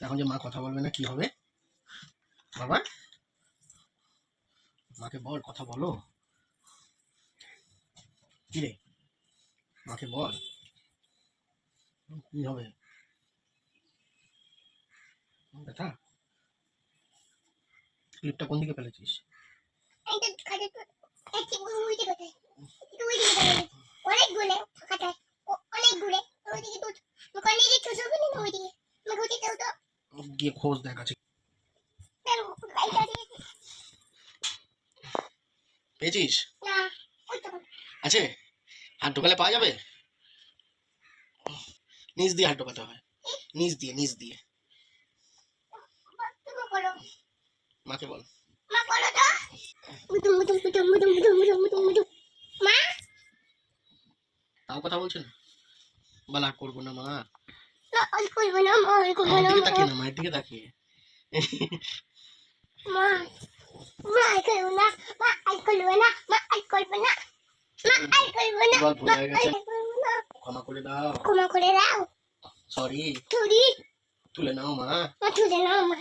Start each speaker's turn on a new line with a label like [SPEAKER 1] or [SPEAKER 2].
[SPEAKER 1] এখন যে মা কথা বলবে না, কি হবে? বাবা? মাকে বল, কথা বলো। কি রে? মাকে বল। কি হবে? ব্যথা কোন দিকে ফেলেছিস? গিয়ে খোঁজ
[SPEAKER 2] দেখাচ্ছে।
[SPEAKER 1] পেয়েছিস? আছে? হাঁটু ঢোকালে পাওয়া যাবে? নিচ দিয়ে হাঁটু ঢোকাতে হবে। নিচ দিয়ে নিচ দিয়ে। মাকে বল। তাও কথা বলছেন বলা করব না মা।
[SPEAKER 2] না ওই করব না মা ওই করব না
[SPEAKER 1] তাকিয়ে না মায়ের দিকে তাকিয়ে।
[SPEAKER 2] মা মা করব না মা আই করব না মা আই করব না মা আই করব না মা আই করব না।
[SPEAKER 1] ক্ষমা করে দাও।
[SPEAKER 2] ক্ষমা করে দাও।
[SPEAKER 1] সরি
[SPEAKER 2] তুই
[SPEAKER 1] তুলে নাও মা
[SPEAKER 2] তুলে নাও মা।